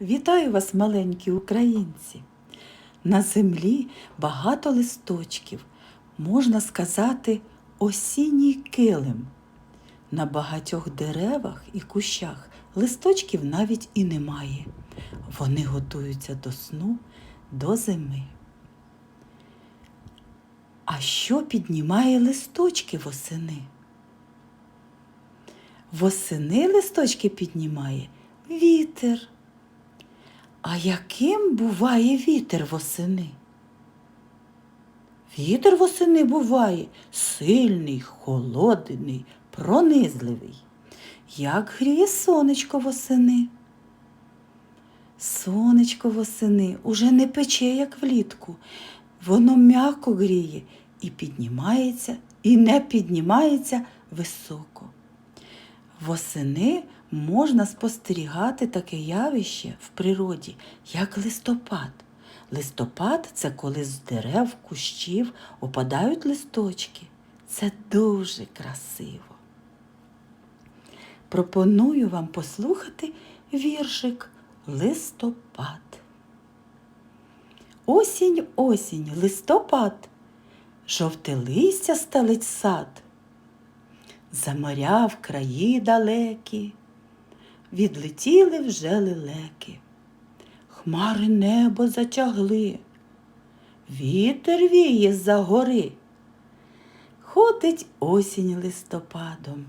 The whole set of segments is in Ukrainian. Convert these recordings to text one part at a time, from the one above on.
Вітаю вас, маленькі українці! На землі багато листочків, можна сказати, осінній килим. На багатьох деревах і кущах листочків навіть і немає. Вони готуються до сну, до зими. А що піднімає листочки восени? Восени листочки піднімає вітер. А яким буває вітер восени? Вітер восени буває сильний, холодний, пронизливий. Як гріє сонечко восени? Сонечко восени уже не пече, як влітку. Воно м'яко гріє і піднімається, і не піднімається високо. Восени можна спостерігати таке явище в природі, як листопад. Листопад це коли з дерев, кущів опадають листочки. Це дуже красиво. Пропоную вам послухати віршик Листопад. Осінь, осінь, листопад, жовте листя стелить сад. За моря в краї далекі, відлетіли вже лелеки, хмари небо затягли, вітер віє за гори. Ходить осінь листопадом,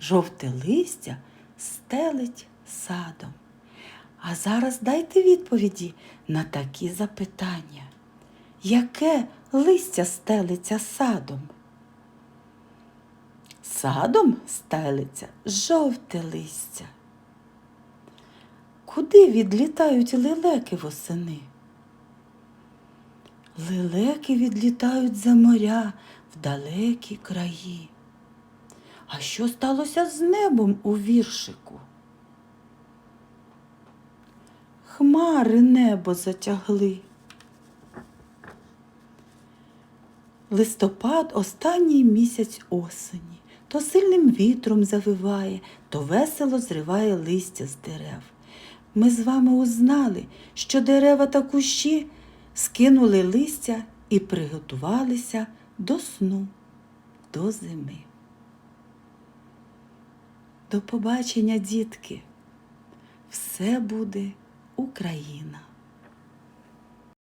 жовте листя стелить садом. А зараз дайте відповіді на такі запитання. Яке листя стелиться садом? Садом стелиться жовте листя. Куди відлітають лелеки восени? Лелеки відлітають за моря в далекі краї. А що сталося з небом у віршику? Хмари небо затягли. Листопад останній місяць осені. То сильним вітром завиває, то весело зриває листя з дерев. Ми з вами узнали, що дерева та кущі скинули листя і приготувалися до сну, до зими. До побачення, дітки! Все буде Україна!